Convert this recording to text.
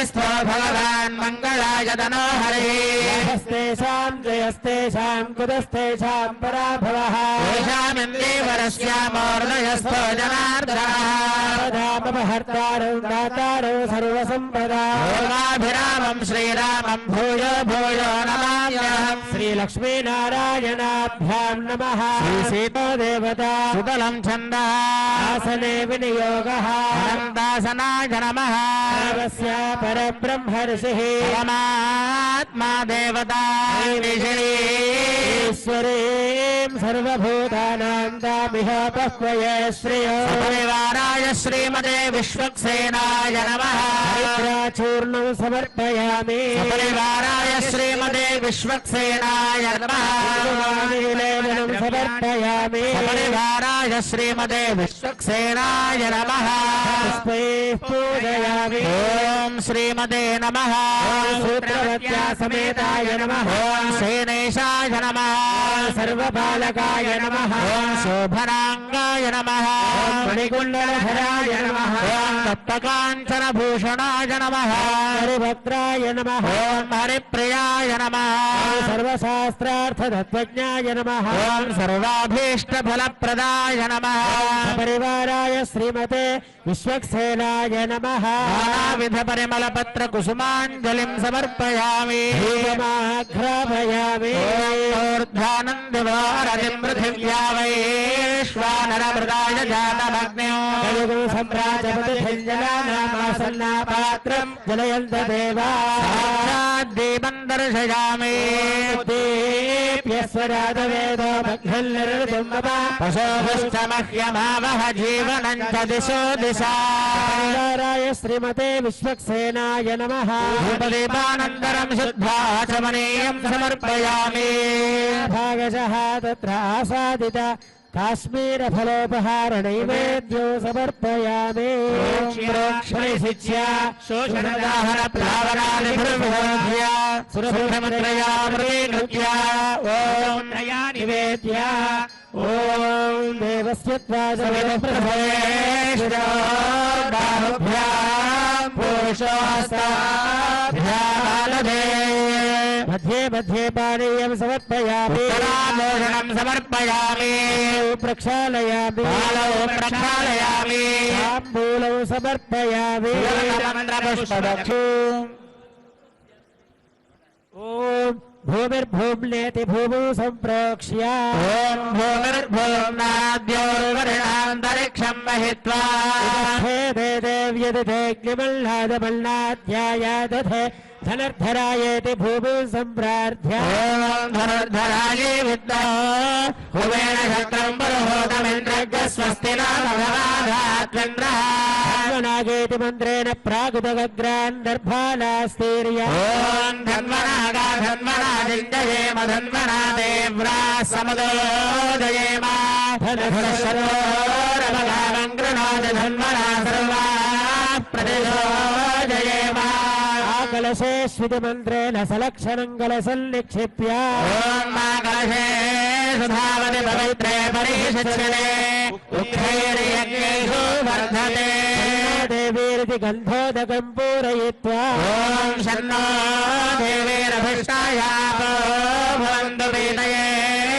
हरिस्थो भगवान् मङ्गलाय तनो हरिः। हस्तेषाम् जयस्तेषाम् कुतस्तेषाम् पराभवः। येषामिन्देवरस्यामोर्दयस्थो जनार्दनः पदामपहर्तारौ दातारौ सर्वसम्पदा। भोगाभिरामम् श्रीरामम् भूयो भूयो नमाम्यहम्। श्रीलक्ष्मीनारायणाभ्याम् नमः। श्रीसीतो देवता सुतलम् छन्दः। आसने विनियोगः। अनन्तासनाय नमः। सर्वस्य परब्रह्म ऋषिः परमात्मा देवता। ईश्वरीम् सर्वभूतानाम् दामिह बह्वये श्रियो। परिवाराय श्रीमते विश्वक्सेनाय नमः। चूर्णम् समर्पयामि। परिवाराय श्रीमते विश्वक्सेनाय नमः। समर्पयामि। परिवाराय श्रीमते विश्वक्सेनाय नमः। पुष्पैः पूजयामि। ॐ श्रीमते नमः। सूत्रवत्या समेताय नमः। ॐ सेनेशाय नमः। सर्वबालकाय नमः। शोभनाङ्गाय नमः। मणिकुण्डलधराय नमः। ॐ तप्तकाञ्चनभूषणाय नमः। हरिभद्राय नमः। हरिप्रियाय नमः। सर्वशास्त्रार्थतत्त्वज्ञाय नमः। सर्वाभीष्टफलप्रदाय नमः। परिवाराय श्रीमते विश्वक्सेनाय नमः। नानाविधपरिमलपत्रकुसुमाञ्जलिम् समर्पयामि। धूपमाघ्रापयामि ऊर्ध्वानन्दिवारतिम् पृथिव्या वैश्वानरमृदाय जातमग्न्यो। कलिगु सम्राजपतिञ्जलानामासन्नापात्रम् जलयन्त देवा। दीपम् दर्शयामि। देप्यस्वरातवेदो मघ्नल्निर्दुम् मम पशोभुश्च मह्यमावह जीवनम् च दिशो दिशा। परिवाराय श्रीमते विश्वक्सेनाय नमः। धूपदीपानन्तरम् शुद्ध्वा चमनीयम् समर्पयामि। भागशः तत्र आसादित काश्मीरफलोपहारनैवेद्यो समर्पयामि। प्रोक्षणिशिच्या शोषणदाहन प्लावनादिभिर्विरोध्य सुरभुरमुद्रया ॐ नया निवेद्य ॐ देवस्य बाहुभ्याम् मध्ये मध्ये पानीयम समर्पयामि। मोषणम समर्पयामि। प्रक्षालयामि। बालौ प्रक्षालयामि। ताम्बूलौ समर्पयामि ॐ भूमिर्भूम्नेति भूमौ सम्प्रोक्ष्य ॐ भूमिर्भूम्नाद्योर्वरिणान्तरिक्षम् महित्वा दे देव्यदितेऽग्निमल्लादमल्लाध्याय दधे धनुर्धरायेति भूमौ सम्प्रार्थ्य धनुर्धराये विद्मो हुमेन शक्रम् पुरुहूतमिन्द्रज्ञ स्वस्ति न भगवाधात्मिन्द्रः मन्त्रेण प्रागुदग्रान्नर्भालास्तीर्य ॐ धन्वनागा धन्वना जिञ्जयेम धन्वना देव्रा समुदोदयेम धनुषरोरवगामम् गृणोति धन्वना सर्वा प्रतिशोदयेम कलशेष्विति मन्त्रेण सलक्षणम् कलशम् मा कलशे सुधावति पवित्रे परिशिच्यते उक्थैर्यज्ञेषु वर्धते। गन्धोदकम् पूरयित्वा शरणा देवेन भवन्तु वेदये